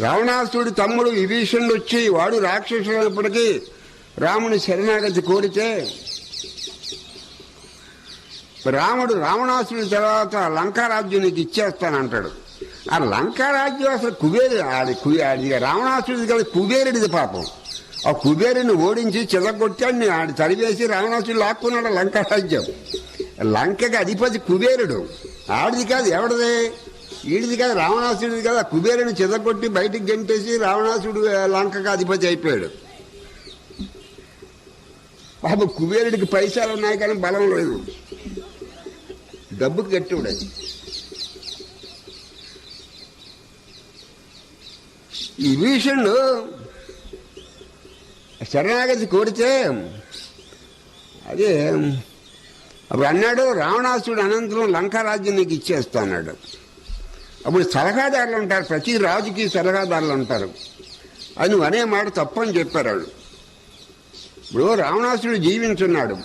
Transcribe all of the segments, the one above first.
రావణాసుడి తమ్ముడు విభీషణుడు వచ్చి వాడు రాక్షసుడైనప్పటికీ రాముని శరణాగతి కోరితే రాముడు రావణాసుడి తర్వాత లంకారాజ్యం నీకు ఇచ్చేస్తానంటాడు. ఆ లంకారాజ్యం అసలు కుబేరు ఆడి కు- ఆడి రావణాసుడిది కదా కుబేరుడిది పాపం. ఆ కుబేరుని ఓడించి చిదగొట్టాడు ఆడి తరివేసి రావణాసుడు లాక్కున్నాడు లంకారాజ్యం. లంకకి అధిపతి కుబేరుడు. ఆడిది కాదు ఎవడదే? ఈడిది కాదు రావణాసుడిది కదా కుబేరుని చిదగొట్టి బయటికి గెంటేసి రావణాసుడు ఆ, అధిపతి అయిపోయాడు. పాప కుబేరుడికి పైసలు ఉన్నాయి కానీ బలం లేదు. డబ్బుకి గట్టివాడు ఈ భీషణుడు శరణాగతి కోరితే అదే అప్పుడు అన్నాడు రావణాసుడు అనంతరం లంకారాజ్యం నీకు ఇచ్చేస్తా అన్నాడు. అప్పుడు సలహాదారులు ఉంటారు ప్రతి రాజుకి సలహాదారులు ఉంటారు అది నువ్వు అనే మాట తప్పని చెప్పారు వాళ్ళు. ఇప్పుడు రావణాసుడు జీవించున్నాడు.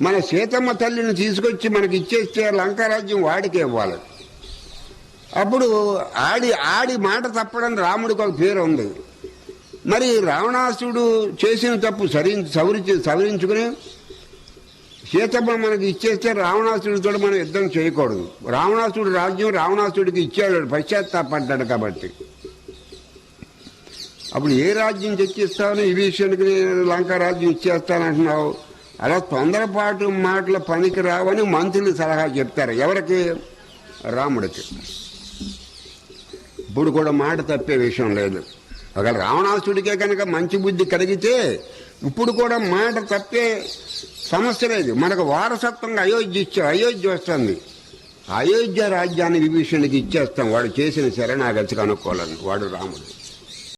మన సీతమ్మ తల్లిని తీసుకొచ్చి మనకి ఇచ్చేస్తే లంకారాజ్యం వాడికి ఇవ్వాలి. అప్పుడు ఆడి ఆడి మాట తప్పడం రాముడికి ఒక పేరు ఉంది. మరి రావణాసుడు చేసిన తప్పు సరి సవరించి సవరించుకుని సీతమ్మ మనకి ఇచ్చేస్తే రావణాసుడితో మనం యుద్ధం చేయకూడదు. రావణాసుడు రాజ్యం రావణాసుడికి ఇచ్చాడు. పశ్చాత్తాపడ్డాడు కాబట్టి. అప్పుడు ఏ రాజ్యం తెచ్చిస్తాను? ఈ విషయానికి నేను లంకా రాజ్యం ఇచ్చేస్తానంటున్నావు. అలా తొందరపాటు మాటల పనికి రావని మంత్రులు సలహా చెప్తారు. ఎవరికి? రాముడికి. ఇప్పుడు కూడా మాట తప్పే విషయం లేదు. ఒకవేళ రావణాసుడికే కనుక మంచి బుద్ధి కలిగితే ఇప్పుడు కూడా మాట తప్పే సమస్య లేదు. మనకు వారసత్వంగా అయోధ్య ఇచ్చే అయోధ్య వస్తుంది. అయోధ్య రాజ్యాన్ని విభీషణుడికి ఇచ్చేస్తాం. వాడు చేసిన శరణాగతికి అనుకోవాలని వాడు రాముడు.